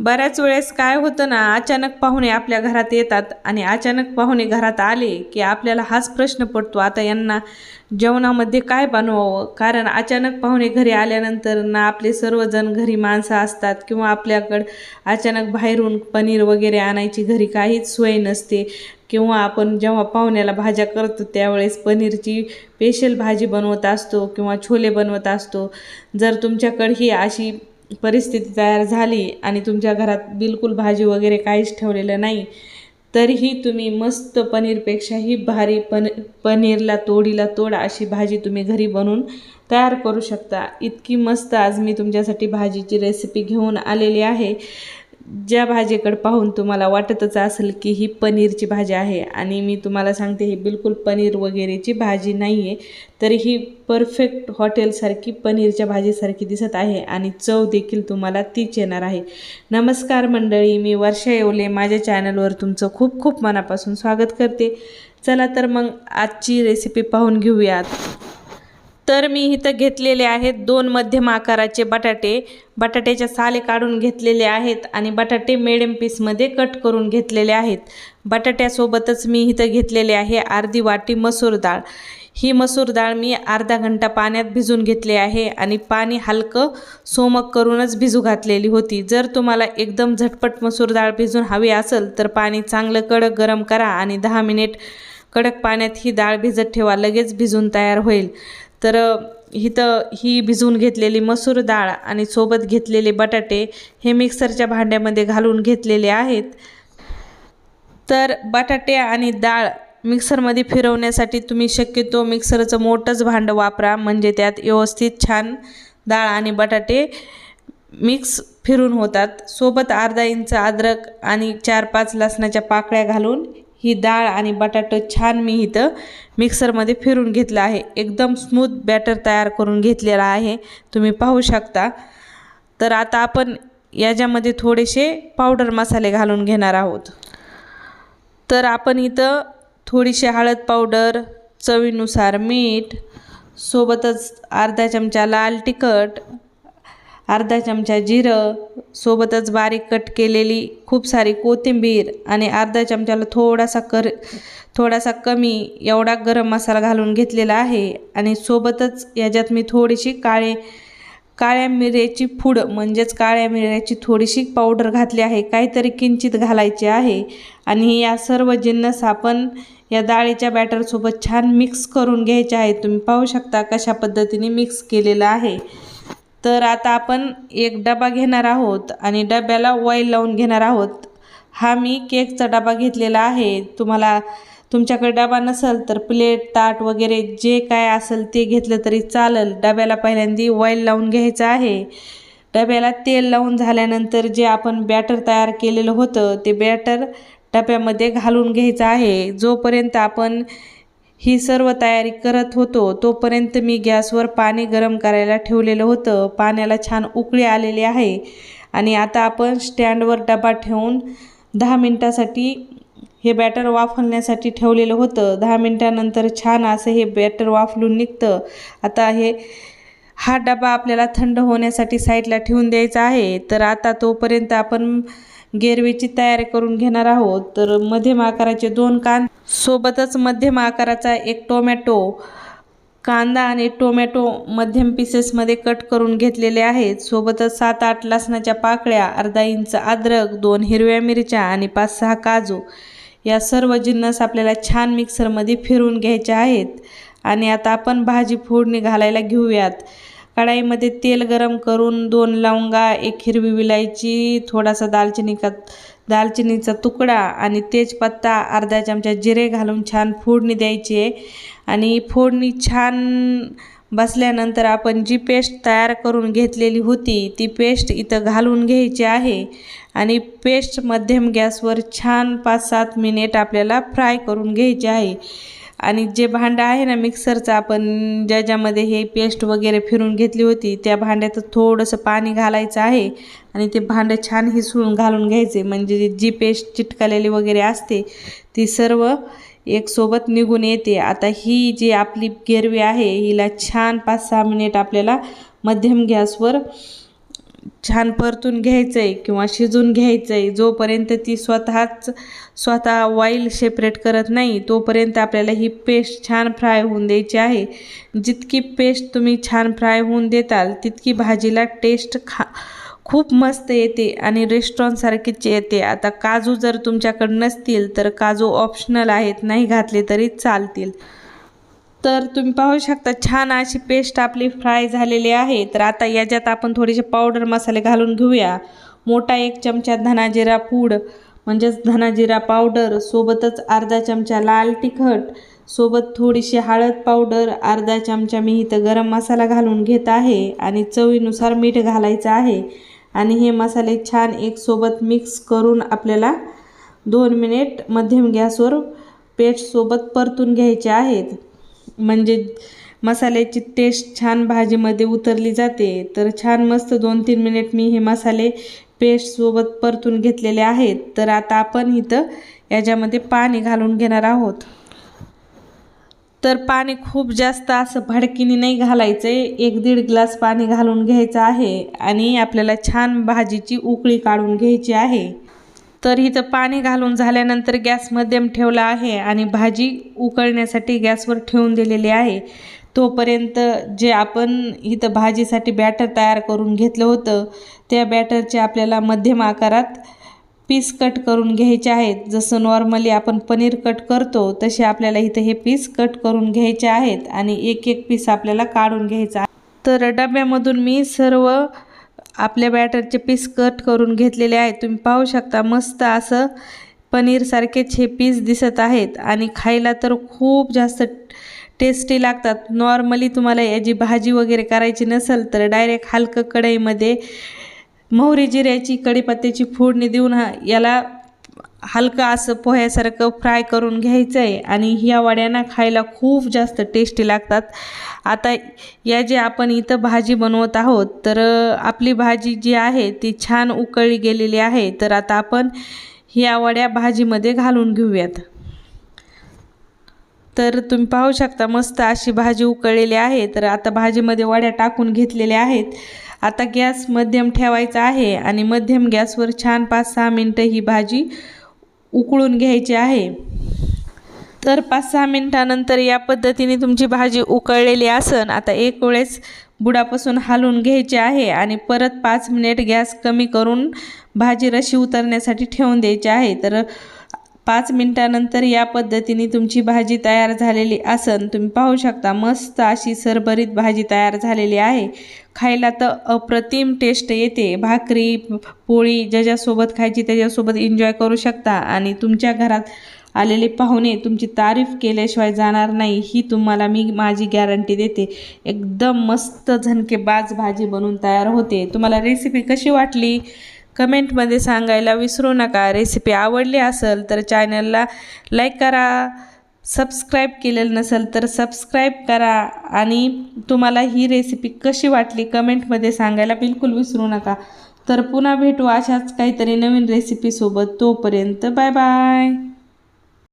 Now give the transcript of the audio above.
बऱ्याच वेळेस काय होतं ना अचानक पाहुणे आपल्या घरात येतात आणि अचानक पाहुणे घरात आले की आपल्याला हाच प्रश्न पडतो आता यांना जेवणामध्ये काय बनवावं? कारण अचानक पाहुणे घरी आल्यानंतर ना आपले सर्वजण घरी माणसं असतात किंवा आपल्याकडं अचानक बाहेरून पनीर वगैरे आणायची घरी काहीच सोय नसते. किंवा आपण जेव्हा पाहुण्याला भाज्या करतो त्यावेळेस पनीरची स्पेशल भाजी बनवत असतो किंवा छोले बनवत असतो. जर तुमच्याकडे ही अशी परिस्थिती तयार झाली आणि तुमच्या घरात बिलकुल भाजी वगैरे काहीच ठेवलेलं नाही तरीही तुम्ही मस्त पनीरपेक्षाही भारी पन पनीरला तोडीला तोड अशी भाजी तुम्ही घरी बनवून तयार करू शकता. इतकी मस्त आज मी तुमच्यासाठी भाजीची रेसिपी घेऊन आलेली आहे. ज्या भाजीकडे पाहून तुम्हाला वाटतच असेल की ही पनीरची भाजी आहे आणि मी तुम्हाला सांगते ही बिलकुल पनीर वगैरेची भाजी नाही आहे तर ही परफेक्ट हॉटेलसारखी पनीरच्या भाजीसारखी दिसत आहे आणि चव देखील तुम्हाला तीच येणार आहे. नमस्कार मंडळी मी वर्षा येवले माझ्या चॅनलवर तुमचं खूप खूप मनापासून स्वागत करते. चला तर मग आजची रेसिपी पाहून घेऊयात. तर मी इथं घेतलेले आहेत दोन मध्यम आकाराचे बटाटे. बटाट्याच्या साले काढून घेतलेले आहेत आणि बटाटे मिडियम पीसमध्ये कट करून घेतलेले आहेत. बटाट्यासोबतच मी इथं घेतलेले आहे अर्धी वाटी मसूर डाळ ही मसूर डाळ मी अर्धा घंटा पाण्यात भिजून घेतली आहे आणि पाणी हलकं सोमक करूनच भिजू घातलेली होती. जर तुम्हाला एकदम झटपट मसूर डाळ भिजून हवी असेल तर पाणी चांगलं कडक गरम करा आणि दहा मिनिट कडक पाण्यात ही डाळ भिजत ठेवा लगेच भिजून तयार होईल. तर इथं ही भिजवून घेतलेली मसूर डाळ आणि सोबत घेतलेले बटाटे हे मिक्सरच्या भांड्यामध्ये घालून घेतलेले आहेत. तर बटाटे आणि डाळ मिक्सरमध्ये फिरवण्यासाठी तुम्ही शक्यतो मिक्सरचं मोठंच भांडं वापरा म्हणजे त्यात व्यवस्थित छान डाळ आणि बटाटे मिक्स फिरून होतात. सोबत अर्धा इंच अद्रक आणि चार पाच लसणाच्या पाकळ्या घालून ही डाळ आणि बटाटं छान मी इथं मिक्सरमध्ये फिरून घेतलं आहे. एकदम स्मूथ बॅटर तयार करून घेतलेला आहे. तुम्ही पाहू शकता. तर आता आपण याच्यामध्ये थोडेसे पावडर मसाले घालून घेणार आहोत. तर आपण इथं थोडीशी हळद पावडर चवीनुसार मीठ सोबतच अर्धा चमचा लाल तिखट अर्धा चमचा जिरं सोबतच बारीक कट केलेली खूप सारी कोथिंबीर आणि अर्धा चमच्याला थोडासा कर थोडासा कमी एवढा गरम मसाला घालून घेतलेला आहे. आणि सोबतच याच्यात मी थोडीशी काळे काळ्या मिऱ्याची फूड म्हणजेच काळ्या मिऱ्याची थोडीशी पावडर घातली आहे. काहीतरी किंचित घालायची आहे. आणि या सर्व जिन्नस आपण या डाळीच्या बॅटरसोबत छान मिक्स करून घ्यायचे आहे तुम्ही पाहू शकता कशा पद्धतीने मिक्स केलेलं आहे. तर आता आपण एक डबा घेणार आहोत आणि डब्याला ऑइल लावून घेणार आहोत. हा मी केकचा डबा घेतलेला आहे. तुम्हाला तुमच्याकडे डबा नसेल तर प्लेट ताट वगैरे जे काय असेल ते घेतलं तरी चालेल. डब्याला पहिल्यांदा ऑइल लावून घ्यायचं आहे. डब्याला तेल लावून झाल्यानंतर जे आपण बॅटर तयार केलेलं होतं ते बॅटर डब्यामध्ये घालून घ्यायचं आहे. जोपर्यंत आपण ही सर्व तयारी करत होतो तोपर्यंत मी गॅसवर पाणी गरम करायला ठेवलेलं होतं. पाण्याला छान उकळी आलेली आहे. आणि आता आपण स्टँडवर डबा ठेवून दहा मिनटासाठी हे बॅटर वाफवण्यासाठी ठेवलेलं होतं. दहा मिनटानंतर छान असं हे बॅटर वाफलून निघतं. आता हे हा डबा आपल्याला थंड होण्यासाठी साईडला ठेवून द्यायचा आहे. तर आता तोपर्यंत आपण गेरवेची तयारी करून घेणार आहोत. तर मध्यम आकाराचे दोन कान सोबतच मध्यम आकाराचा एक टोमॅटो कांदा आणि टोमॅटो मध्यम पीसेसमध्ये कट करून घेतलेले आहेत. सोबतच सात आठ लसणाच्या पाकळ्या अर्धा इंच अद्रक दोन हिरव्या मिरच्या आणि पाच सहा काजू या सर्व जिन्नस आपल्याला छान मिक्सरमध्ये फिरून घ्यायचे आहेत. आणि आता आपण भाजी फोडणी घालायला घेऊयात. कढाईमध्ये तेल गरम करून दोन लवंगा एक हिरवी विलायची थोडासा दालचिनी का दालचिनीचा तुकडा आणि तेजपत्ता अर्धा चमचा जिरे घालून छान फोडणी द्यायची आहे. आणि फोडणी छान बसल्यानंतर आपण जी पेस्ट तयार करून घेतलेली होती ती पेस्ट इथं घालून घ्यायची आहे. आणि पेस्ट मध्यम गॅसवर छान पाच सात मिनिट आपल्याला फ्राय करून घ्यायची आहे. आणि जे भांडं आहे ना मिक्सरचं आपण ज्याच्यामध्ये हे पेस्ट वगैरे फिरून घेतली होती त्या भांड्यात थोडंसं पाणी घालायचं आहे आणि ते भांडं छान हिसळून घालून घ्यायचे. म्हणजे जी पेस्ट चिटकलेली वगैरे असते ती सर्व एक सोबत निघून येते. आता ही जी आपली गेरवी आहे हिला छान पाच सहा मिनिट आपल्याला मध्यम गॅसवर छान परतून घ्यायचं आहे किंवा शिजून घ्यायचं आहे जोपर्यंत ती स्वतःच स्वतः ऑइल सेपरेट करत नाही तोपर्यंत आपल्याला ही पेस्ट छान फ्राय होऊन द्यायची आहे. जितकी पेस्ट तुम्ही छान फ्राय होऊन देताल तितकी भाजीला टेस्ट खा खूप मस्त येते आणि रेस्टॉरंटसारखीच येते. आता काजू जर तुमच्याकडे नसतील तर काजू ऑप्शनल आहेत नाही घातले तरी चालतील. तर तुम्ही पाहू शकता छान अशी पेस्ट आपली फ्राय झालेली आहे. तर आता याच्यात आपण थोडेसे पावडर मसाले घालून घेऊया. मोठा एक चमचा धनाजिरा पूड म्हणजेच धनाजिरा पावडर सोबतच अर्धा चमचा लाल तिखट सोबत थोडीशी हळद पावडर अर्धा चमचा मी इथं गरम मसाला घालून घेत आहे आणि चवीनुसार मीठ घालायचं आहे. आणि हे मसाले छान एक सोबत मिक्स करून आपल्याला दोन मिनिट मध्यम गॅसवर पेस्टसोबत परतून घ्यायचे आहेत. म्हणजे मसाल्याची टेस्ट छान भाजीमध्ये उतरली जाते. तर छान मस्त दोन तीन मिनिट मी हे मसाले पेस्टसोबत परतून घेतलेले आहेत. तर आता आपण इथं याच्यामध्ये पाणी घालून घेणार आहोत. तर पाणी खूप जास्त असं भडकीने नाही घालायचं आहे एक दीड ग्लास पाणी घालून घ्यायचं आहे आणि आपल्याला छान भाजीची उकळी काढून घ्यायची आहे. तर इथं पाणी घालून झाल्यानंतर गॅस मध्यम ठेवला आहे आणि भाजी उकळण्यासाठी गॅसवर ठेवून दिलेली आहे. तोपर्यंत जे आपण इथं भाजीसाठी बॅटर तयार करून घेतलं होतं त्या बॅटरचे आपल्याला मध्यम आकारात पीस कट करून घ्यायचे आहेत. जसं नॉर्मली आपण पनीर कट करतो तसे आपल्याला इथं हे पीस कट करून घ्यायचे आहेत आणि एक एक पीस आपल्याला काढून घ्यायचा तर डब्यामधून मी सर्व आपल्या बॅटरचे पीस कट करून घेतलेले आहेत. तुम्ही पाहू शकता मस्त असं पनीरसारखेच हे पीस दिसत आहेत आणि खायला तर खूप जास्त टेस्टी लागतात. नॉर्मली तुम्हाला याची भाजी वगैरे करायची नसेल तर डायरेक्ट हलकं कढईमध्ये मोहरी जिऱ्याची कढीपत्त्याची फोडणी देऊन हा याला हलकं असं पोह्यासारखं फ्राय करून घ्यायचं आहे आणि ह्या वड्यांना खायला खूप जास्त टेस्टी लागतात. आता या जे आपण इथं भाजी बनवत आहोत तर आपली भाजी जी आहे ती छान उकळली गेलेली आहे. तर आता आपण ह्या वड्या भाजीमध्ये घालून घेऊयात. तर तुम्ही पाहू शकता मस्त अशी भाजी उकळलेली आहे. तर आता भाजीमध्ये वड्या टाकून घेतलेल्या आहेत. आता गॅस मध्यम ठेवायचा आहे आणि मध्यम गॅसवर छान पाच सहा मिनटं ही भाजी उकळून घ्यायची आहे. तर पाच सहा मिनटानंतर या पद्धतीने तुमची भाजी उकळलेली असन आता एक वेळेस बुडापासून हालून घ्यायची आहे आणि परत पाच मिनिट गॅस कमी करून भाजी रशी उतरण्यासाठी ठेवून द्यायची आहे. तर पाच मिनटानंतर या पद्धतीने तुमची भाजी तयार झालेली असन तुम्ही पाहू शकता मस्त अशी सरभरीत भाजी तयार झालेली आहे. खायला तर अप्रतिम टेस्ट येते. भाकरी पोळी ज्याच्यासोबत खायची त्याच्यासोबत एन्जॉय करू शकता आणि तुमच्या घरात आलेले पाहुणे तुमची तारीफ केल्याशिवाय जाणार नाही ही तुम्हाला मी माझी गॅरंटी देते. एकदम मस्त झणकेबाज भाजी बनवून तयार होते. तुम्हाला रेसिपी कशी वाटली? कमेंटमध्ये सांगायला विसरू नका. रेसिपी आवडली असेल तर चॅनलला लाईक करा. सबस्क्राईब केलेलं नसेल तर सबस्क्राईब करा. आणि तुम्हाला ही रेसिपी कशी वाटली कमेंटमध्ये सांगायला बिलकुल विसरू नका. तर पुन्हा भेटू अशाच काहीतरी नवीन रेसिपीसोबत तोपर्यंत बाय बाय